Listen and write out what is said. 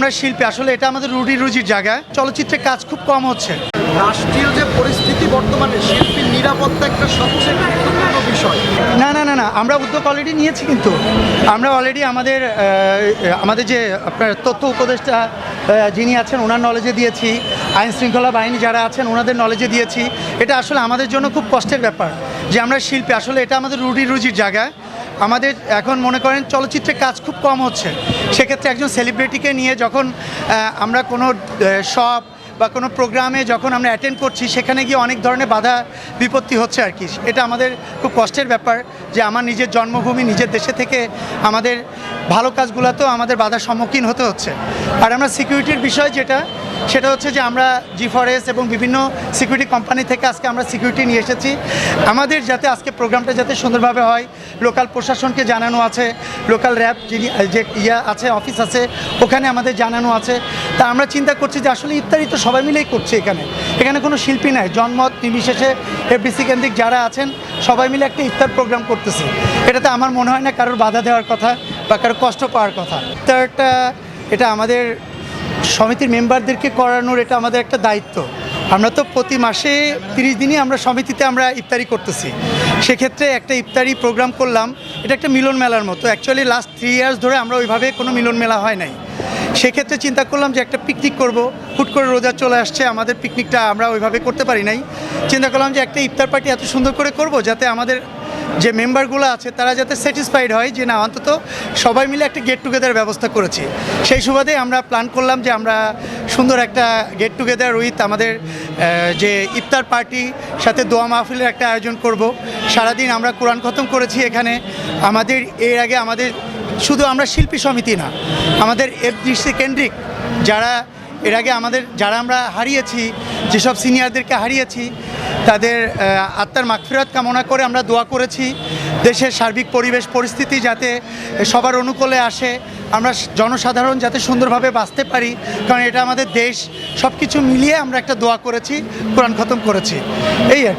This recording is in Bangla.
আমরা শিল্পী আসলে এটা আমাদের রুটি রুজির জায়গা। চলচ্চিত্রে কাজ খুব কম হচ্ছে। রাষ্ট্রীয় যে পরিস্থিতি বর্তমানে শিল্পীর নিরাপত্তা একটা সবচেয়ে গুরুত্বপূর্ণ বিষয়। না না না না আমরা উদ্যোগ অলরেডি নিয়েছি কিন্তু। আমরা অলরেডি আমাদের আমাদের যে আপনার তথ্য উপদেষ্টা যিনি আছেন ওনার নলেজে দিয়েছি। আইন শৃঙ্খলা বাহিনী যারা আছেন ওনাদের নলেজে দিয়েছি। এটা আসলে আমাদের জন্য খুব কষ্টের ব্যাপার যে আমরা শিল্পী আসলে এটা আমাদের রুটি রুজির জায়গা। আমাদের এখন মনে করেন চলচ্চিত্রে কাজ খুব কম হচ্ছে। সেক্ষেত্রে একজন সেলিব্রিটিকে নিয়ে যখন আমরা কোনো শপ বা কোনো প্রোগ্রামে যখন আমরা অ্যাটেন্ড করছি, সেখানে গিয়ে অনেক ধরনের বাধা বিপত্তি হচ্ছে আর কি। এটা আমাদের খুব কষ্টের ব্যাপার যে আমার নিজের জন্মভূমি, নিজের দেশে থেকে আমাদের ভালো কাজগুলোতেও আমাদের বাধার সম্মুখীন হতে হচ্ছে। আর আমরা সিকিউরিটির বিষয় যেটা, সেটা হচ্ছে যে আমরা জি এবং বিভিন্ন সিকিউরিটি কোম্পানি থেকে আজকে আমরা সিকিউরিটি নিয়ে এসেছি। আমাদের যাতে আজকে প্রোগ্রামটা যাতে সুন্দরভাবে হয় লোকাল প্রশাসনকে জানানো আছে লোকাল র্যাব যিনি, যে ইয়া আছে অফিস আছে, ওখানে আমাদের জানানো আছে। তা আমরা চিন্তা করছি যে আসলে ইত্যাদি তো সবাই মিলেই করছে এখানে। এখানে কোনো শিল্পী নাই। জন্মত নির্বিশেষে এফডিসি কেন্দ্রিক যারা আছেন, সবাই মিলে একটা ইফতার প্রোগ্রাম করতেছে। এটাতে আমার মনে হয় না কারোর বাধা দেওয়ার কথা বা কারোর কষ্ট পাওয়ার কথা। ইফতারটা, এটা আমাদের সমিতির মেম্বারদেরকে করানোর এটা আমাদের একটা দায়িত্ব। আমরা তো প্রতি মাসে তিরিশ দিনই আমরা সমিতিতে আমরা ইফতারি করতেছি। সেক্ষেত্রে একটা ইফতারি প্রোগ্রাম করলাম। এটা একটা মিলন মেলার মতো। অ্যাকচুয়ালি লাস্ট থ্রি ইয়ার্স ধরে আমরা ওইভাবে কোনো মিলন মেলা হয় নাই। সেক্ষেত্রে চিন্তা করলাম যে একটা পিকনিক করব। হুট করে রোজা চলে আসছে, আমাদের পিকনিকটা আমরা ওইভাবে করতে পারি নাই। চিন্তা করলাম যে একটা ইফতার পার্টি এত সুন্দর করে করব যাতে আমাদের যে মেম্বারগুলো আছে, তারা যাতে স্যাটিসফাইড হয় যে না, অন্তত সবাই মিলে একটা গেট টুগেদার ব্যবস্থা করেছি। সেই সুবাদে আমরা প্ল্যান করলাম যে আমরা সুন্দর একটা গেট টুগেদার উইথ আমাদের যে ইফতার পার্টি, সাথে দোয়া মাহফিলের একটা আয়োজন করব। সারাদিন আমরা কোরআন খতম করেছি এখানে। আমাদের, এর আগে আমাদের শুধু আমরা শিল্পী সমিতি না, আমাদের এফডিসি কেন্দ্রিক যারা, এর আগে আমাদের, যারা আমরা হারিয়েছি, যেসব সিনিয়রদেরকে হারিয়েছি, তাদের আত্মার মাগফিরাত কামনা করে আমরা দোয়া করেছি। দেশের সার্বিক পরিবেশ, পরিস্থিতি যাতে সবার অনুকূলে আসে আমরা জনসাধারণ যাতে সুন্দরভাবে বাঁচতে পারি, কারণ এটা আমাদের দেশ সব কিছু মিলিয়ে আমরা একটা দোয়া করেছি, কোরআন খতম করেছি। এই আর কি।